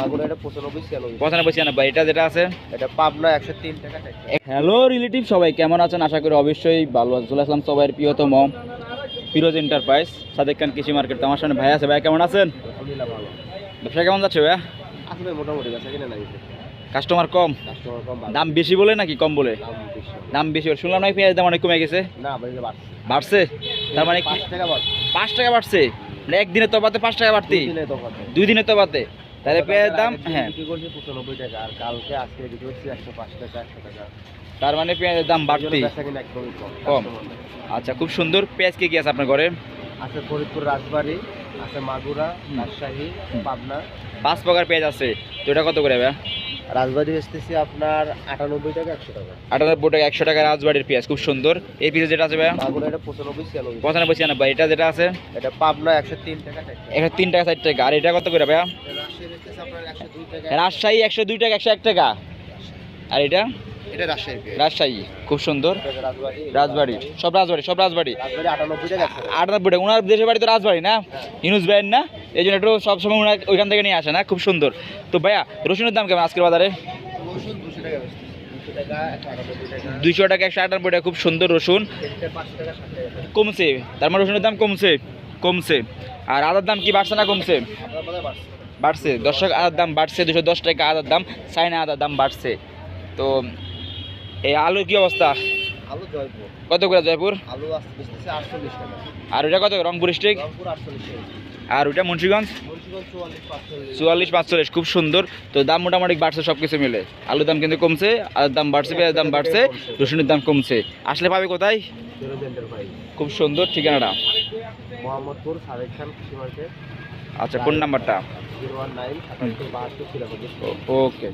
মাগুরা এটা পঁচানব্বই ছিয়ানব্বই। এটা যেটা আছে? এটা পাবনা একশো তিন টাকা টাকা। হ্যালো রিলেটিভ সবাই কেমন আছেন? আশা করি অবশ্যই ভালো চলে আসলাম প্রিয়তম ফিরোজ এন্টারপ্রাইজ সাদেক খান কৃষি মার্কেট। আমার সামনে ভাই আছে। ভাই কেমন আছেন? ব্যবসা কেমন যাচ্ছে ভাইয়া? আসলে মোটামুটি বেচা কিনা নাই। কাস্টমার কম? কাস্টমার কম দাম বেশি বলে নাকি কম বলে? দাম বেশি। বলে। শুনলাম নাকি পেঁয়াজ দাম অনেক কমে গেছে? না বাড়ছে। তার মানে পাঁচ টাকা বাড়ছে। পাঁচ টাকা বাড়ছে? মানে একদিনের তফাতে পাঁচ টাকা বাড়তি। দুই দিনের তফাতে তাহলে পেঁয়াজের দাম হ্যাঁ। বিক্রি করছি পঁচানব্বই টাকা আর কালকে আজকে বিক্রি করছি একশো পাঁচ টাকা একশো টাকা। তার মানে পেঁয়াজের দাম বাড়তি কম। আচ্ছা খুব সুন্দর পেঁয়াজ কি কি আছে আপনার ঘরে? আছে ফরিদপুর রাজবাড়ি আছে মাগুরা। রাজশাহী পাবনা। পাঁচ প্রকার পেঁয়াজ আছে। তো এটা কত করে ভাইয়া? রাজবাড়ি বেচতেছি আপনার আটানব্বই টাকা একশো টাকা। আটানব্বই টাকা একশো টাকা রাজবাড়ির পেঁয়াজ খুব সুন্দর। এই পিসে যেটা আছে ভাইয়া? মাগুরা এটা পঁচানব্বই ছিয়ানব্বই। পঁচানব্বই ছিয়ানব্বই। এটা যেটা আছে? এটা পাবনা একশো তিন টাকা একশো তিন টাকা চার টাকা। আর এটা কত করে ভাইয়া? রাজশাহী একশো দুই টাকা একশো এক টাকা। আর এটা? এটা রাজশাহী রাজশাহী খুব সুন্দর। রাজবাড়ি সব রাজবাড়ি সব রাজবাড়ি। আটানব্বই টাকা ওনার দেশের বাড়ি তো রাজবাড়ি না? ইনুস ভাইয়ের না? এই জন্য একটু সবসময় ওনার ওইখান থেকে নিয়ে আসে না? খুব সুন্দর। তো ভাইয়া রসুনের দাম কেমন আজকের বাজারে? দুইশো টাকা একশো আটানব্বই টাকা খুব সুন্দর রসুন। কমছে তার মানে রসুনের দাম কমছে কমছে। আর আদার দাম কি বাড়ছে না কমছে? বাড়ছে। দর্শক আদার দাম বাড়ছে। দুশো দশ টাকা আদার দাম চাইনা আদার দাম বাড়ছে। তো এই আলুর কি অবস্থা? কত করে জয়পুর? আর ওইটা কত? রংপুর টাকা। আর ওইটা মুন্সিগঞ্জ? চুয়াল্লিশ পাঁচচল্লিশ। খুব সুন্দর। তো দাম মোটামুটি বাড়ছে সব কিছু মিলে। আলুর দাম কিন্তু কমছে আলুর দাম বাড়ছে পেঁয়াজের দাম বাড়ছে রসুনের দাম কমছে। আসলে পাবে কোথায়? খুব সুন্দর ঠিকানাটা। মোহাম্মদপুর সাদেক খান কৃষি মার্কেট। আচ্ছা কোন নাম্বারটা? ওকে।